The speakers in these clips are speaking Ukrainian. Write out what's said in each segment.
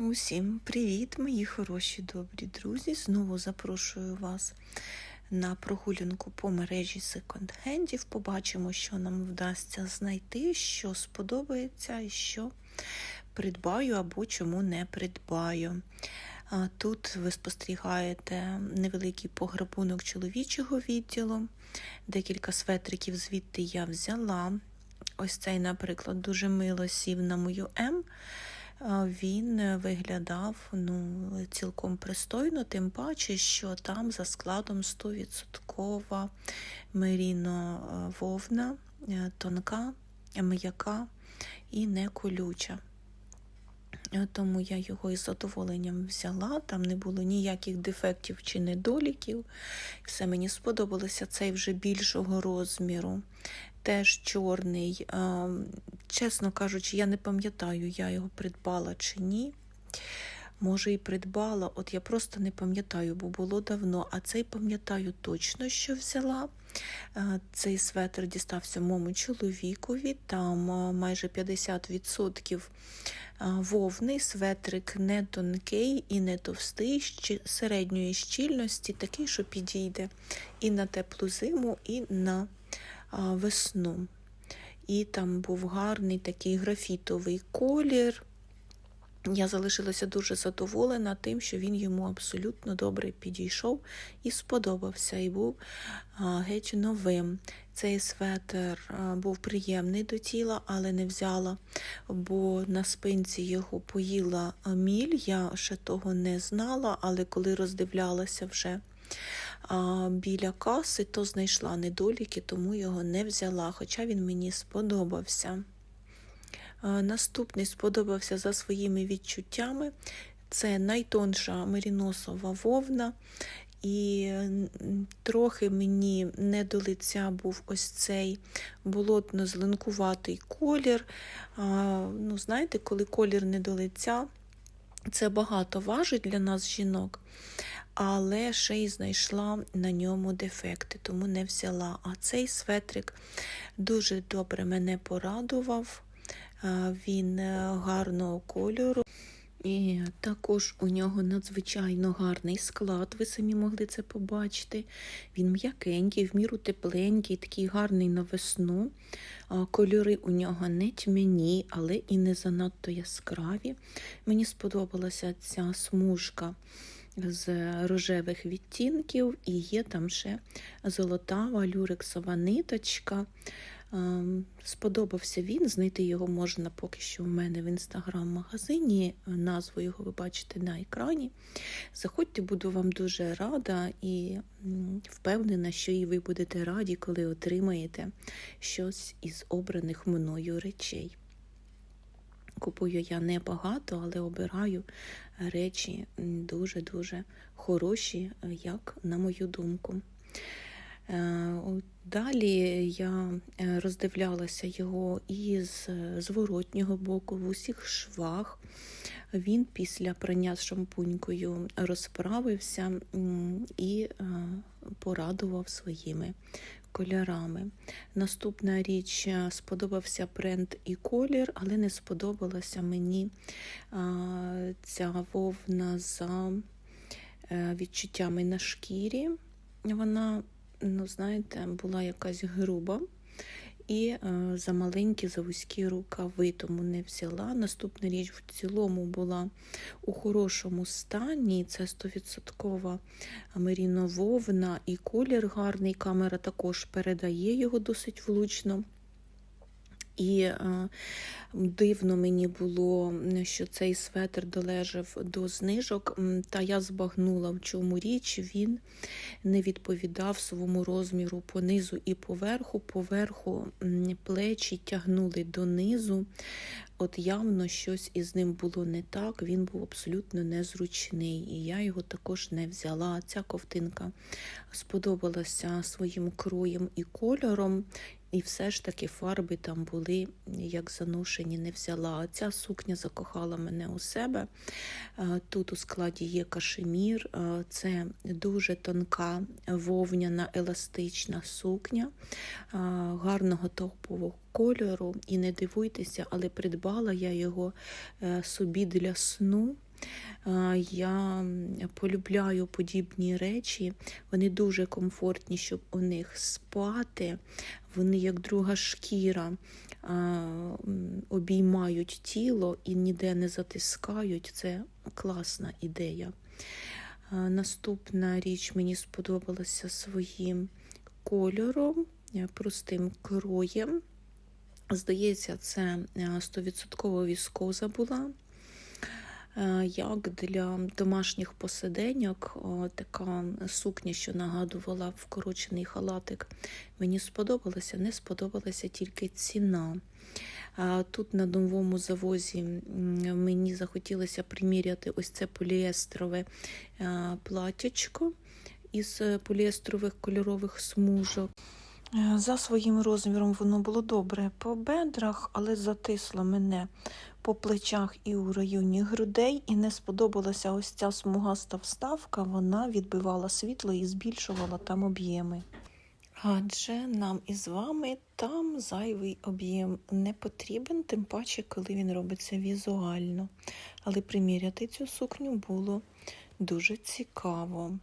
Усім привіт, мої хороші добрі друзі. Знову запрошую вас на прогулянку по мережі секонд-хендів. Побачимо, що нам вдасться знайти, що сподобається і що придбаю або чому не придбаю. Тут ви спостерігаєте невеликий пограбунок чоловічого відділу. Декілька светриків звідти я взяла. Ось цей, наприклад, дуже мило сів на мою М. Він виглядав ну, цілком пристойно, тим паче, що там за складом 100% меріно е, вовна, е, тонка, м'яка і не колюча. Е, Тому я його із задоволенням взяла, там не було ніяких дефектів чи недоліків. Все мені сподобалося цей вже більшого розміру. Теж чорний. Е, Чесно кажучи, я не пам'ятаю, я його придбала чи ні. Може, і придбала, от я просто не пам'ятаю, бо було давно. А цей пам'ятаю точно, що взяла. Е, Цей светр дістався моєму чоловікові, там е, майже 50% вовни, светрик не тонкий і не товстий, середньої щільності, такий, що підійде і на теплу зиму, і на весну. І там був гарний такий графітовий колір. Я залишилася дуже задоволена тим, що він йому абсолютно добре підійшов і сподобався, і був геть новим. Цей светр був приємний до тіла, але не взяла, бо на спинці його поїла міль. Я ще того не знала, але коли роздивлялася вже а, біля каси, то знайшла недоліки, тому його не взяла, хоча він мені сподобався. Наступний сподобався за своїми відчуттями. Це найтонша меріносова вовна. І трохи мені не до лиця був ось цей болотно-зеленкуватий колір. Ну, знаєте, коли колір не до лиця, це багато важить для нас, жінок, але ще й знайшла на ньому дефекти, тому не взяла. А цей светрик дуже добре мене порадував. Е, Він е, гарного кольору. І також у нього надзвичайно гарний склад, ви самі могли це побачити. Він м'якенький, в міру тепленький, такий гарний на весну. Кольори у нього не тьмяні, але і не занадто яскраві. Мені сподобалася ця смужка з рожевих відтінків, і є там ще золотава люрексова ниточка. Ем, Сподобався він. Знайти його можна поки що в мене в інстаграм-магазині. Назву його ви бачите на екрані. Заходьте, буду вам дуже рада і впевнена, що і ви будете раді, коли отримаєте щось із обраних мною речей. Купую я небагато, але обираю речі дуже-дуже хороші, як на мою думку. Е, Далі я е, роздивлялася його із зворотнього боку в усіх швах. Він після прання з шампунькою розправився і е, порадував своїми кольорами. Наступна річ сподобався бренд і колір, але не сподобалася мені ця вовна за відчуттями на шкірі. Вона ну, знаєте, була якась груба і е, за маленькі, за вузькі рукави, тому не взяла. Наступна річ в цілому була у хорошому стані. Це 100% мерінововна і колір гарний. Камера також передає його досить влучно. І е, дивно мені було, що цей светр долежав до знижок, та я збагнула, в чому річ він не відповідав своєму розміру по низу і поверху. Поверху плечі тягнули донизу. От явно щось із ним було не так, він був абсолютно незручний, і я його також не взяла. Ця ковтинка сподобалася своїм кроєм і кольором. І все ж таки фарби там були як заношені, не взяла. А ця сукня закохала мене у себе. Е, Тут у складі є кашемір, е, це дуже тонка вовняна еластична сукня е, гарного топового кольору. І не дивуйтеся, але придбала я його е, собі для сну. Е, Я полюбляю подібні речі, вони дуже комфортні, щоб у них спати. Вони як друга шкіра обіймають тіло і ніде не затискають. Це класна ідея. Наступна річ мені сподобалася своїм кольором, е, простим кроєм. Здається, це е, 100% віскоза була. Е, Як для домашніх посиденьок, така сукня, що нагадувала вкорочений халатик, мені сподобалася, не сподобалася тільки ціна. Тут на новому завозі мені захотілося приміряти ось це поліестрове е, платячко із е, поліестрових кольорових смужок. Е, За своїм розміром воно було добре по бедрах, але затисло мене по плечах і у районі грудей, і не сподобалася ось ця смугаста вставка, вона відбивала світло і збільшувала там об'єми. Адже нам із вами там зайвий об'єм не потрібен, тим паче, коли він робиться візуально. Але приміряти цю сукню було дуже цікаво.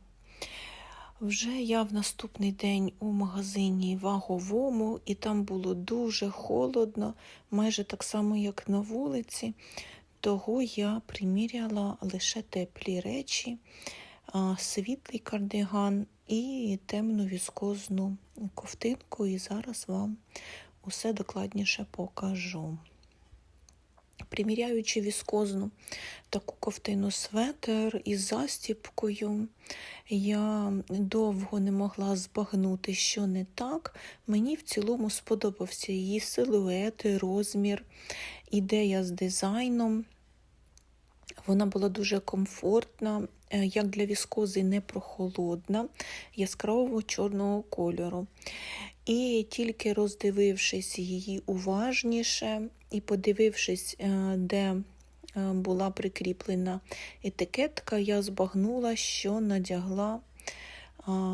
Вже я в наступний день у магазині ваговому, і там було дуже холодно, майже так само, як на вулиці. Того я приміряла лише теплі речі, світлий кардиган і темну віскозну ковтинку. І зараз вам усе докладніше покажу. Приміряючи віскозну таку ковтину светер із застіпкою, я довго не могла збагнути, що не так. Мені в цілому сподобався її силует, розмір, ідея з дизайном. Вона була дуже комфортна, е, як для віскози, не прохолодна, яскравого чорного кольору. І тільки роздивившись її уважніше і подивившись, е, де е, була прикріплена етикетка, я збагнула, що надягла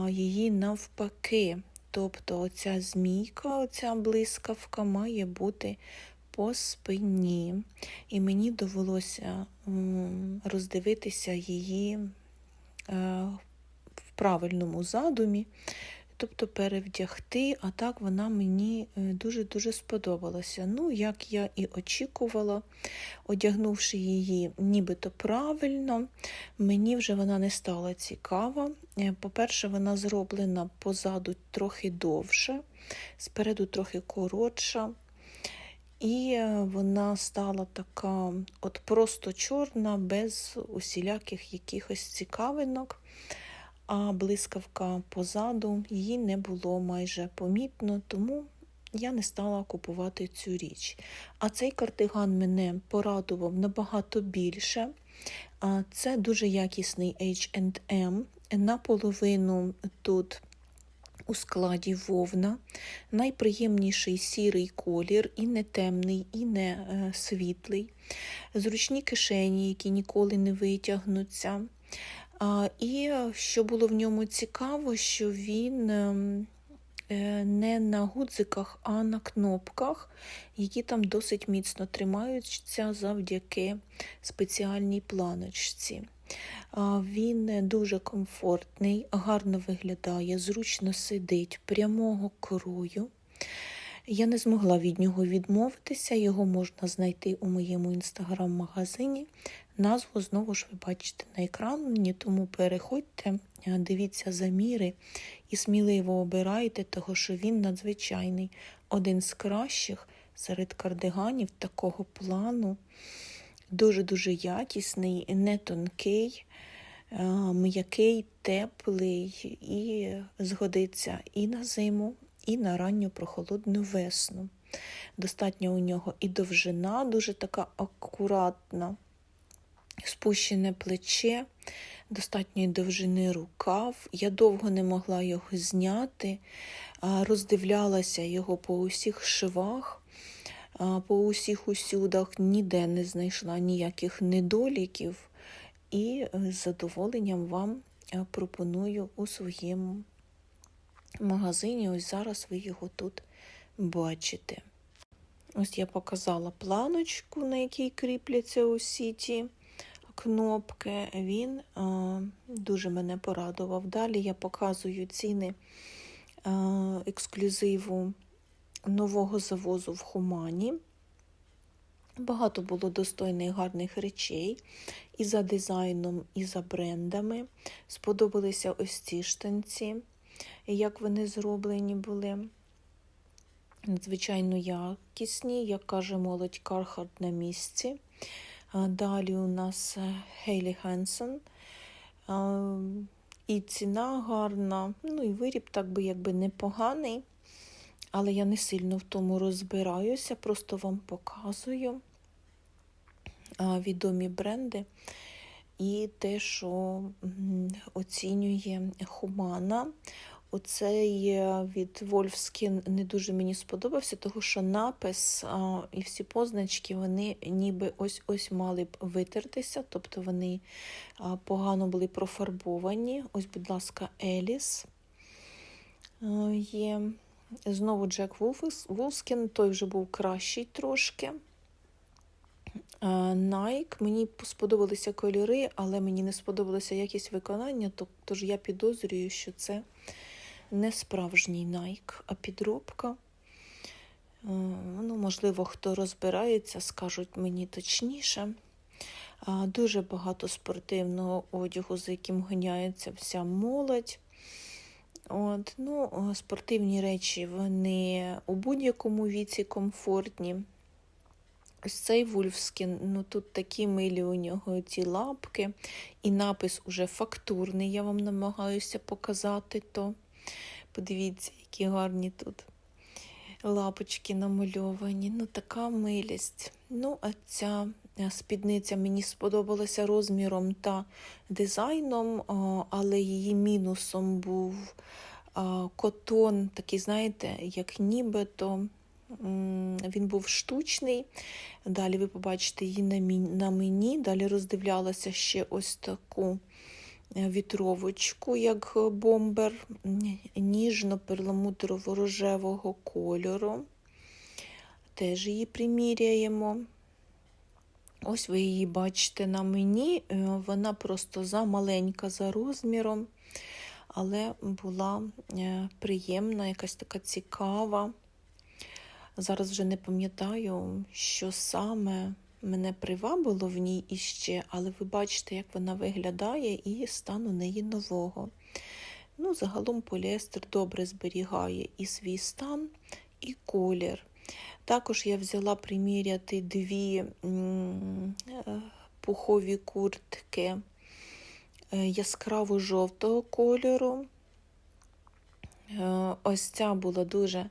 її навпаки. Тобто оця змійка, оця блискавка має бути по спині. І мені довелося роздивитися її е, в правильному задумі, тобто перевдягти, а так вона мені е, дуже-дуже сподобалася. Ну, як я і очікувала, одягнувши її нібито правильно, мені вже вона не стала цікава. Е, По-перше, вона зроблена позаду трохи довше, спереду трохи коротша. І е, вона стала така от просто чорна, без усіляких якихось цікавинок, а блискавка позаду її не було майже помітно, тому я не стала купувати цю річ. А цей кардиган мене порадував набагато більше. Це дуже якісний H&M. Наполовину тут у складі вовна, найприємніший сірий колір, і не темний, і не е, світлий, зручні кишені, які ніколи не витягнуться. І е, що було в ньому цікаво, що він ем, е, не на гудзиках, а на кнопках, які там досить міцно тримаються завдяки спеціальній планочці. Він дуже комфортний, гарно виглядає, зручно сидить, прямого крою. Я не змогла від нього відмовитися, його можна знайти у моєму інстаграм-магазині. Назву знову ж ви бачите на екрані, тому переходьте, е, дивіться заміри і сміливо обирайте, того що він надзвичайний, один з кращих серед кардиганів такого плану. Дуже-дуже якісний, не тонкий, е, м'який, теплий і згодиться і на зиму, і на ранню прохолодну весну. Достатньо у нього і довжина, дуже така акуратна, спущене плече, достатньої довжини рукав. Я довго не могла його зняти, роздивлялася його по усіх швах, по усіх усюдах, ніде не знайшла ніяких недоліків. І е, з задоволенням вам е, пропоную у своєму магазині. Ось зараз ви його тут бачите. Ось я показала планочку, на якій кріпляться усі ті кнопки, він е, дуже мене порадував. Далі я показую ціни е, ексклюзиву нового завозу в Хумані. Багато було достойних гарних речей і за дизайном, і за брендами. Сподобалися ось ці штанці, як вони зроблені були. Надзвичайно якісні, як каже молодь Кархард на місці. Далі у нас Хейлі Хенсон. І ціна гарна, ну і виріб так би якби непоганий, але я не сильно в тому розбираюся, просто вам показую відомі бренди і те, що оцінює Хумана. Оцей е, від Wolfskin не дуже мені сподобався, тому що напис і всі позначки вони ніби ось-ось мали б витертися, тобто вони погано були профарбовані. Ось, будь ласка, Еліс є. Знову Джек Вулскін, той вже був кращий трошки. Nike. Мені сподобалися кольори, але мені не сподобалася якість виконання, тож я підозрюю, що це не справжній Nike, а підробка. Ну, Можливо, хто розбирається, скажуть мені точніше. Дуже багато спортивного одягу, за яким ганяється вся молодь. От, ну, Спортивні речі вони у будь-якому віці комфортні. Ось цей Вульфскін, ну тут такі милі у нього ці лапки, і напис уже фактурний, я вам намагаюся показати то. Подивіться, які гарні тут лапочки намальовані. Ну, така милість. Ну, а ця спідниця мені сподобалася розміром та дизайном, але її мінусом був котон, такий, знаєте, як нібито. Він був штучний. Далі ви побачите її на мені. Далі роздивлялася ще ось таку е, вітровочку, як бомбер ніжно-перламутрово-рожевого кольору. Теж її приміряємо. Ось ви її бачите на мені, е, вона просто замаленька за розміром, але була е, приємна, якась така цікава. Зараз вже не пам'ятаю, що саме мене привабило в ній іще, але ви бачите, як вона виглядає, і стан у неї нового. Ну, Загалом поліестер добре зберігає і свій стан, і колір. Також я взяла приміряти дві е, пухові куртки е, яскраво жовтого кольору. Е, ось ця була дуже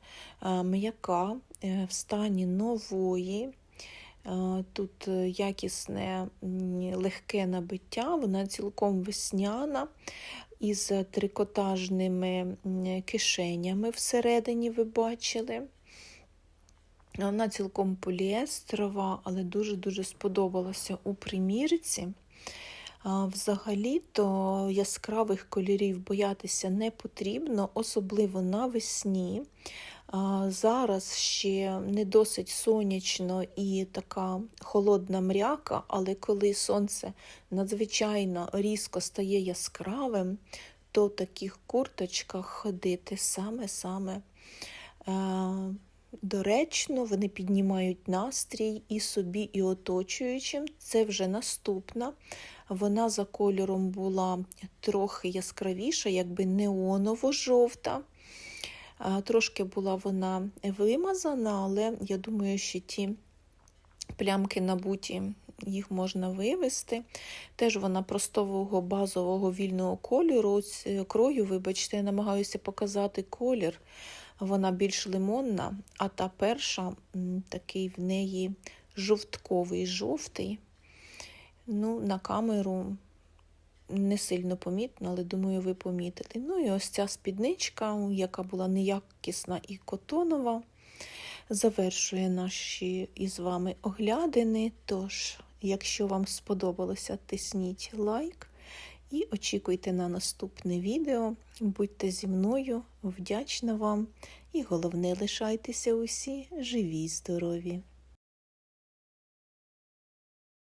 м'яка в стані нової. Тут якісне легке набиття, вона цілком весняна, із трикотажними кишенями всередині ви бачили. Вона цілком поліестерова, але дуже-дуже сподобалася у примірці. Взагалі-то яскравих кольорів боятися не потрібно, особливо навесні. Зараз ще не досить сонячно і така холодна мряка, але коли сонце надзвичайно різко стає яскравим, то в таких курточках ходити саме-саме доречно, вони піднімають настрій і собі, і оточуючим. Це вже наступна. Вона за кольором була трохи яскравіша, якби неоново-жовта. Трошки була вона вимазана, але я думаю, що ті плямки набуті, їх можна вивести. Теж вона простового базового вільного кольору. крою, вибачте, я намагаюся показати колір. Вона більш лимонна, а та перша такий в неї жовтковий жовтий. Ну, На камеру не сильно помітно, але думаю, ви помітили. Ну і ось ця спідничка, яка була неякісна і котонова, завершує наші із вами оглядини. Тож, якщо вам сподобалося, тисніть лайк і очікуйте на наступне відео. Будьте зі мною, вдячна вам і головне, лишайтеся усі живі здорові!